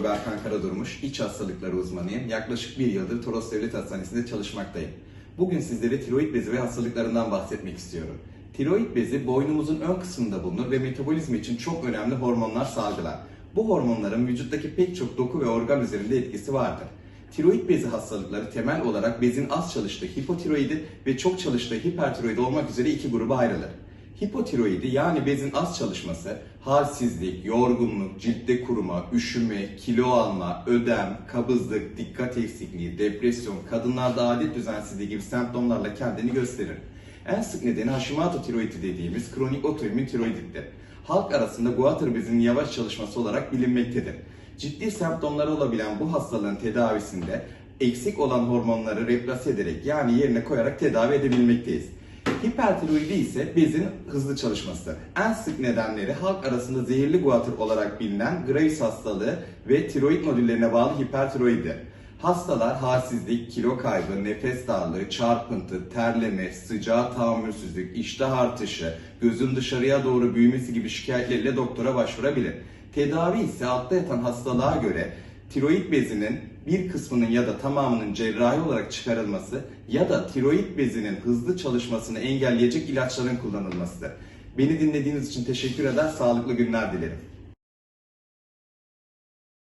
Doktor Berkan Karadurmuş, iç hastalıkları uzmanıyım. Yaklaşık bir yıldır Toros Devlet Hastanesi'nde çalışmaktayım. Bugün sizlere tiroid bezi ve hastalıklarından bahsetmek istiyorum. Tiroid bezi boynumuzun ön kısmında bulunur ve metabolizma için çok önemli hormonlar salgılar. Bu hormonların vücuttaki pek çok doku ve organ üzerinde etkisi vardır. Tiroid bezi hastalıkları temel olarak bezin az çalıştığı hipotiroidi ve çok çalıştığı hipertiroidi olmak üzere iki gruba ayrılır. Hipotiroidi yani bezin az çalışması, halsizlik, yorgunluk, ciltte kuruma, üşüme, kilo alma, ödem, kabızlık, dikkat eksikliği, depresyon, kadınlarda adet düzensizliği gibi semptomlarla kendini gösterir. En sık nedeni Hashimoto tiroidi dediğimiz kronik otoimmün tiroidittir. Halk arasında guatr bezinin yavaş çalışması olarak bilinmektedir. Ciddi semptomları olabilen bu hastalığın tedavisinde eksik olan hormonları replase ederek yani yerine koyarak tedavi edebilmekteyiz. Hipertiroidi ise bezin hızlı çalışması. En sık nedenleri halk arasında zehirli guatr olarak bilinen Graves hastalığı ve tiroid nodüllerine bağlı hipertiroidi. Hastalar halsizlik, kilo kaybı, nefes darlığı, çarpıntı, terleme, sıcağa tahammülsüzlük, iştah artışı, gözün dışarıya doğru büyümesi gibi şikayetleriyle doktora başvurabilir. Tedavi ise altta yatan hastalığa göre tiroid bezinin bir kısmının ya da tamamının cerrahi olarak çıkarılması ya da tiroid bezinin hızlı çalışmasını engelleyecek ilaçların kullanılmasıdır. Beni dinlediğiniz için teşekkür eder, sağlıklı günler dilerim.